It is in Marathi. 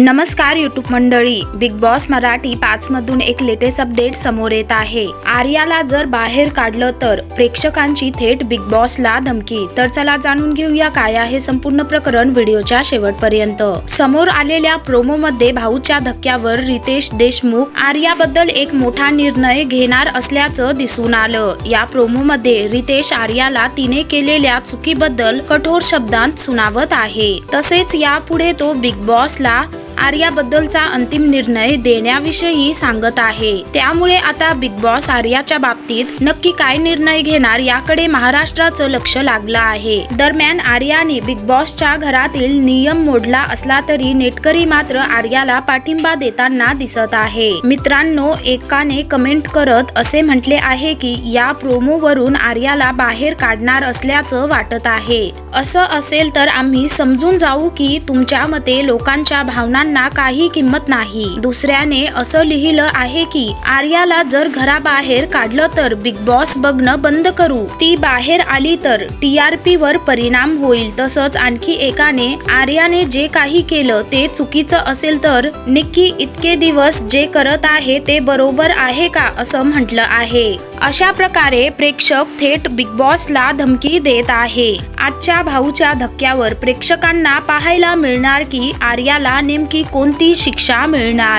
नमस्कार युट्यूब मंडळी. बिग बॉस मराठी पाच मधून एक लेटेस्ट अपडेट समोर येत आहे. आर्याला जर बाहेर काढलं तर प्रेक्षकांची थेट बिग बॉसला धमकी. तर चला जाणून घेऊया काय आहे संपूर्ण प्रकरण व्हिडिओच्या शेवटपर्यंत. समोर आलेल्या प्रोमो मध्ये भाऊच्या धक्क्यावर रितेश देशमुख आर्याबद्दल एक मोठा निर्णय घेणार असल्याचं दिसून आलं. या प्रोमो मध्ये रितेश आर्याला तिने केलेल्या चुकीबद्दल कठोर शब्दांत सुनावत आहे. तसेच यापुढे तो बिग बॉसला आर्याबद्दलचा अंतिम निर्णय देण्याविषयी सांगत आहे. त्यामुळे आता बिग बॉस आर्याच्या बाबतीत नक्की काय निर्णय घेणार याकडे महाराष्ट्राचं लक्ष लागलं आहे. दरम्यान आर्याने बिग बॉसच्या घरातील नियम मोडला असला तरी नेटकरी मात्र आर्याला पाठिंबा देताना दिसत आहे. मित्रांनो एकाने कमेंट करत असे म्हटले आहे की या प्रोमोवरून आर्याला बाहेर काढणार असल्याचं वाटत आहे. असं असेल तर आम्ही समजून जाऊ की तुमच्या मते लोकांच्या भावना भावनांना काही किंमत नाही. दुसऱ्याने असं लिहिलं आहे की आर्याला जर घराबाहेर काढलं तर बिग बॉस बघणं बंद करू. ती बाहेर आली तर टीआरपी वर परिणाम होईल. तसंच आणखी एकाने आर्याने जे काही केलं ते चुकीचं असेल तर निक्की इतके दिवस जे करत आहे ते बरोबर आहे का असं म्हटलं आहे. अशा प्रकारे प्रेक्षक थेट बिग बॉसला धमकी देत आहे. आजच्या भाऊच्या धक्क्यावर प्रेक्षकांना पाहायला मिळणार की आर्याला नेमकी कोणती शिक्षा मिळणार?